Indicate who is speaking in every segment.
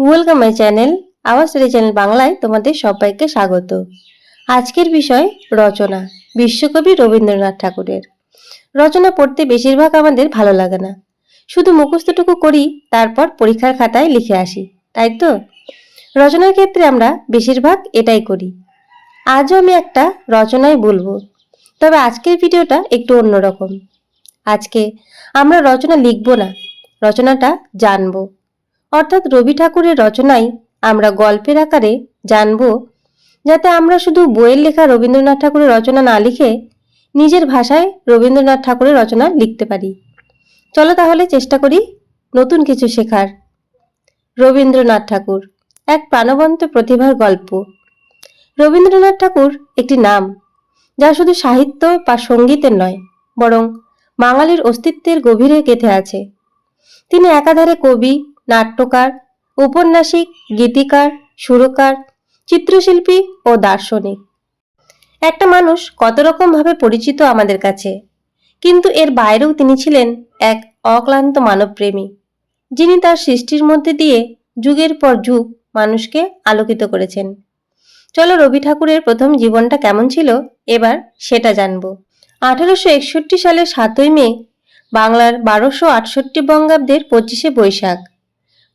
Speaker 1: Welcome my channel Awaaz study channel বাংলায় তোমাদের সবাইকে স্বাগত। আজকের বিষয় রচনা, বিশ্বকবি রবীন্দ্রনাথ ঠাকুরের। রচনা পড়তে বেশিরভাগ আমাদের ভালো লাগে না। শুধু মুখস্থটুকু করি, তারপর পরীক্ষার খাতায় লিখে আসি, তাই তো? রচনার ক্ষেত্রে আমরা বেশিরভাগ এটাই করি। আজও আমি একটা রচনাই বলব, তবে আজকের ভিডিওটা একটু অন্যরকম। আজকে আমরা রচনা লিখব না, রচনাটা জানব। অর্থাৎ রবি ঠাকুরের রচনাই আমরা গল্পের আকারে জানব, যাতে আমরা শুধু বইয়ের লেখা রবীন্দ্রনাথ ঠাকুরের রচনা না লিখে নিজের ভাষায় রবীন্দ্রনাথ ঠাকুরের রচনা লিখতে পারি। চলো তাহলে চেষ্টা করি নতুন কিছু শেখার। রবীন্দ্রনাথ ঠাকুর, এক প্রাণবন্ত প্রতিভার গল্প। রবীন্দ্রনাথ ঠাকুর একটি নাম, যা শুধু সাহিত্য বা সঙ্গীতের নয়, বরং বাঙালির অস্তিত্বের গভীরে গেঁথে আছে। তিনি একাধারে কবি নাট্যকার, উপন্যাসিক, গীতিকার, সুরকার, চিত্রশিল্পী ও দার্শনিক। একটা মানুষ কত রকমভাবে পরিচিত আমাদের কাছে, কিন্তু এর বাইরেও তিনি ছিলেন এক অক্লান্ত মানবপ্রেমী, যিনি তার সৃষ্টির মধ্যে দিয়ে যুগের পর যুগ মানুষকে আলোকিত করেছেন। চলো রবি ঠাকুরের প্রথম জীবনটা কেমন ছিল, এবার সেটা জানব। আঠারোশো একষট্টি সালের সাতই মে, বাংলার বারোশো আটষট্টি বঙ্গাব্দের পঁচিশে বৈশাখ।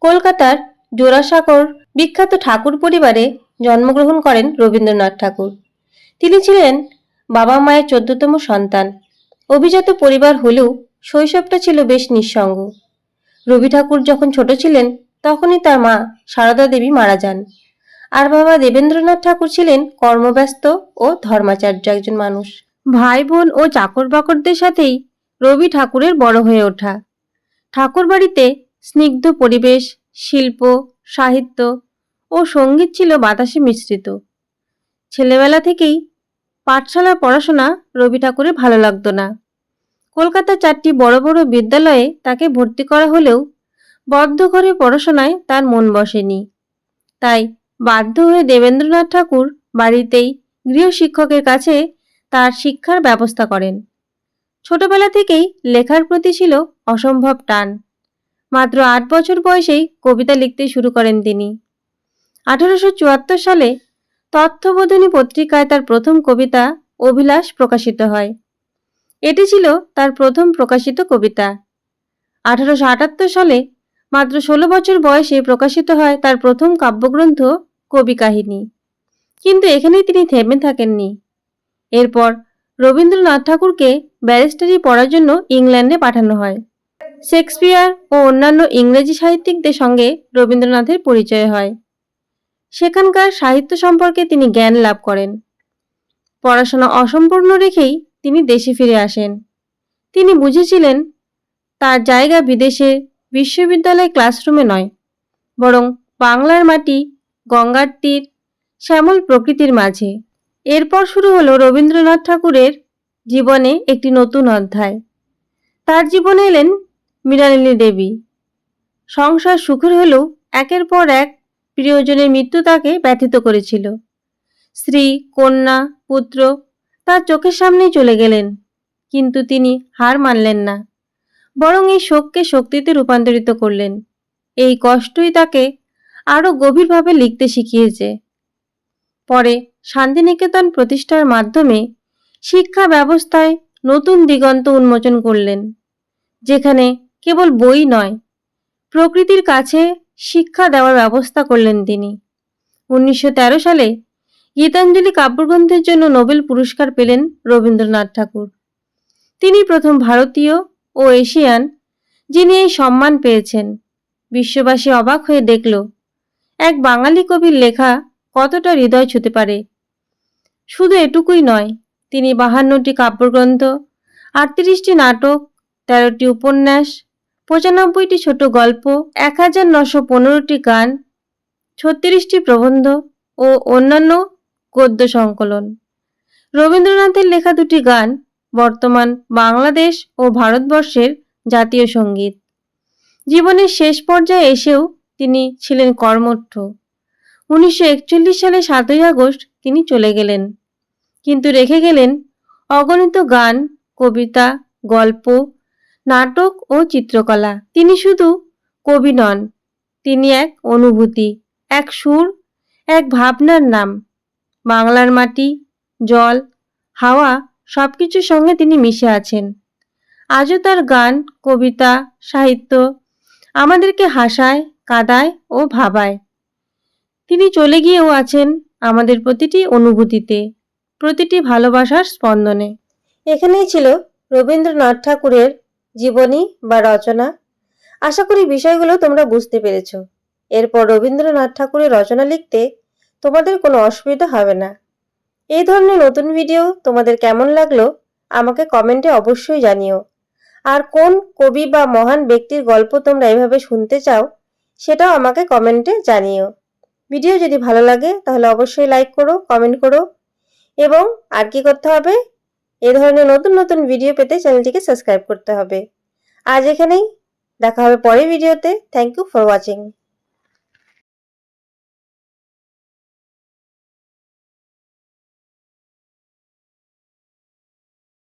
Speaker 1: কলকাতার জোড়াসাঁকোর বিখ্যাত ঠাকুর পরিবারে জন্মগ্রহণ করেন রবীন্দ্রনাথ ঠাকুর। তিনি ছিলেন বাবা মায়ের চোদ্দতম সন্তান। অভিজাত পরিবার হলেও শৈশবটা ছিল বেশ নিঃসঙ্গ। রবি ঠাকুর যখন ছোট ছিলেন, তখনই তার মা সারদা দেবী মারা যান। আর বাবা দেবেন্দ্রনাথ ঠাকুর ছিলেন কর্মব্যস্ত ও ধর্মাচার্য একজন মানুষ। ভাই বোন ও চাকর বাকরদের সাথেই রবি ঠাকুরের বড় হয়ে ওঠা। ঠাকুর বাড়িতে স্নিগ্ধ পরিবেশ, শিল্প, সাহিত্য ও সংগীত ছিল বাতাসে মিশ্রিত। ছেলেবেলা থেকেই পাঠশালার পড়াশোনা রবি ঠাকুরের ভালো লাগতো না। কলকাতার চারটি বড় বড় বিদ্যালয়ে তাকে ভর্তি করা হলেও বদ্ধ ঘরে পড়াশোনায় তার মন বসেনি। তাই বাধ্য হয়ে দেবেন্দ্রনাথ ঠাকুর বাড়িতেই গৃহশিক্ষকের কাছে তার শিক্ষার ব্যবস্থা করেন। ছোটবেলা থেকেই লেখার প্রতি ছিল অসম্ভব টান। মাত্র আট বছর বয়সেই কবিতা লিখতে শুরু করেন তিনি। আঠারোশো চুয়াত্তর সালে তথ্যবোধনী পত্রিকায় তার প্রথম কবিতা অভিলাষ প্রকাশিত হয়। এটি ছিল তার প্রথম প্রকাশিত কবিতা। আঠারোশো আটাত্তর সালে মাত্র ষোলো বছর বয়সে প্রকাশিত হয় তার প্রথম কাব্যগ্রন্থ কবি কাহিনী। কিন্তু এখানেই তিনি থেমে থাকেননি। এরপর রবীন্দ্রনাথ ঠাকুরকে ব্যারিস্টারি পড়ার জন্য ইংল্যান্ডে পাঠানো হয়। শেক্সপিয়ার ও অন্যান্য ইংরেজি সাহিত্যিকদের সঙ্গে রবীন্দ্রনাথের পরিচয় হয়। সেখানকার সাহিত্য সম্পর্কে তিনি জ্ঞান লাভ করেন। পড়াশোনা অসম্পূর্ণ রেখেই তিনি দেশে ফিরে আসেন। তিনি বুঝেছিলেন, তার জায়গা বিদেশে বিশ্ববিদ্যালয় ক্লাসরুমে নয়, বরং বাংলার মাটি গঙ্গার তীর, শ্যামল প্রকৃতির মাঝে। এরপর শুরু হলো রবীন্দ্রনাথ ঠাকুরের জীবনে একটি নতুন অধ্যায়। তার জীবনে এলেন মৃণালিনী দেবী। সংসার সুখের হলেও একের পর এক প্রিয়জনের মৃত্যু তাকে ব্যথিত করেছিল। স্ত্রী, কন্যা, পুত্র তার চোখের সামনেই চলে গেলেন, কিন্তু তিনি হার মানলেন না। বরং এই শোককে শক্তিতে রূপান্তরিত করলেন। এই কষ্টই তাকে আরও গভীরভাবে লিখতে শিখিয়েছে। পরে শান্তিনিকেতন প্রতিষ্ঠার মাধ্যমে শিক্ষা ব্যবস্থায় নতুন দিগন্ত উন্মোচন করলেন, যেখানে কেবল বই নয়, প্রকৃতির কাছে শিক্ষা দেওয়ার ব্যবস্থা করলেন তিনি। উনিশশো তেরো সালে গীতাঞ্জলি কাব্যগ্রন্থের জন্য নোবেল পুরস্কার পেলেন রবীন্দ্রনাথ ঠাকুর। তিনি প্রথম ভারতীয় ও এশিয়ান যিনি এই সম্মান পেয়েছেন। বিশ্ববাসী অবাক হয়ে দেখল, এক বাঙালি কবির লেখা কতটা হৃদয় ছুতে পারে। শুধু এটুকুই নয়, তিনি বাহান্নটি কাব্যগ্রন্থ, আটত্রিশটি নাটক, তেরোটি উপন্যাস পঁচানব্বইটি ছোট গল্প, এক হাজার নশো পনেরোটি গান, ছত্রিশটি প্রবন্ধ ও অন্যান্য গদ্য সংকলন। রবীন্দ্রনাথের লেখা দুটি গান বর্তমান বাংলাদেশ ও ভারতবর্ষের জাতীয় সংগীত। জীবনের শেষ পর্যায়ে এসেও তিনি ছিলেন কর্মঠ। উনিশশো একচল্লিশ সালে সাতই আগস্ট তিনি চলে গেলেন। কিন্তু রেখে গেলেন অগণিত গান, কবিতা, গল্প নাটক ও চিত্রকলা। তিনি শুধু কবি নন, তিনি এক অনুভূতি, এক সুর, এক ভাবনার নাম। বাংলার মাটি, জল, হাওয়া সব কিছুর সঙ্গে তিনি মিশে আছেন। আজও তার গান, কবিতা, সাহিত্য আমাদেরকে হাসায়, কাঁদায় ও ভাবায়। তিনি চলে গিয়েও আছেন আমাদের প্রতিটি অনুভূতিতে, প্রতিটি ভালোবাসার স্পন্দনে। এখানেই ছিল রবীন্দ্রনাথ ঠাকুরের জীবনী বা রচনা? আশা করি বিষয়গুলো তোমরা বুঝতে পেরেছ। এরপর রবীন্দ্রনাথ ঠাকুরের রচনা লিখতে তোমাদের কোনো অসুবিধা হবে না। এই ধরনের নতুন ভিডিও তোমাদের কেমন লাগল, আমাকে কমেন্টে অবশ্যই জানিও। আর কোন কবি বা মহান ব্যক্তির গল্প তোমরা এভাবে শুনতে চাও, সেটাও আমাকে কমেন্টে জানিও। ভিডিও যদি ভালো লাগে, তাহলে অবশ্যই লাইক করো কমেন্ট করো। এবং আর কি করতে হবে? এ ধরনের নতুন নতুন ভিডিও পেতে চ্যানেলটিকে সাবস্ক্রাইব করতে হবে। আজ এখানেই, দেখা হবে পরের ভিডিওতে থ্যাংক ইউ ফর ওয়াচিং